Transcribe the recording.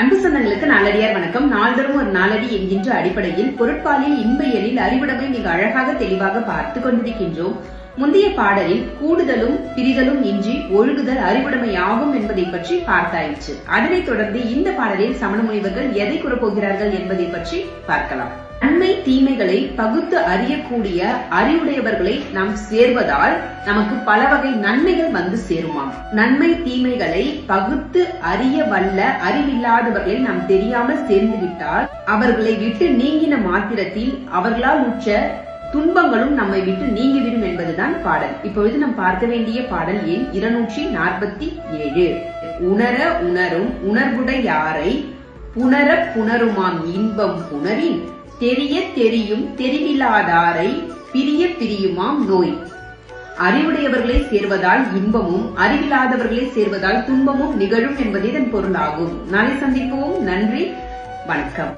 And the சொந்தங்களுக்கு நாளடியார் வணக்கம். நாள்தோறும் ஒரு நாளடி என்கின்ற அடிப்படையில் பொருட்பாலில் இன்ப எழில் அறிவுடைமை மிக அழகாக தெளிவாக பார்த்து கொண்டிருக்கின்றோம். முந்தைய பாடலில் கூடுதலும் பிரிதலும் இன்றி ஒழுகுதல் அறிவுடைமை ஆகும் என்பதை பற்றி பார்த்தாயிற்று. அதனைத் தொடர்ந்து இந்த பாடலில் சமண முனிவர்கள் எதை கூறப்போகிறார்கள் என்பதை பற்றி பார்க்கலாம். நன்மை தீமைகளை பகுத்து அறியக்கூடிய அறிவுடையவர்களை நாம் சேர்வதால் நமக்கு பல வகை நன்மைகள் வந்து சேருமாம். நன்மை தீமைகளை பகுத்து அறிய வல்ல அறிவில்லாதவர்களை நாம் தெரியாமல் சேர்ந்து விட்டால் அவர்களை விட்டு நீங்கின மாத்திரத்தில் அவர்களால் உற்ற துன்பங்களும் நம்மை விட்டு நீங்கிவிடும் என்பதுதான் பாடல். இப்பொழுது நாம் பார்க்க வேண்டிய பாடல் எண் இருநூற்றி நாற்பத்தி ஏழு. உணர உணரும் உணர்வுடையாரை புணர புணருமாம் இன்பம் புணரின் தெரிய தெரியும் தெரிவிலாதாரை பிரிய பிரியுமாம் நோய். அறிவுடையவர்களை சேர்வதால் இன்பமும் அறிவில்லாதவர்களை சேர்வதால் துன்பமும் நிகழும் என்பது இதன் பொருளாகும். நாளை சந்திப்போம். நன்றி. வணக்கம்.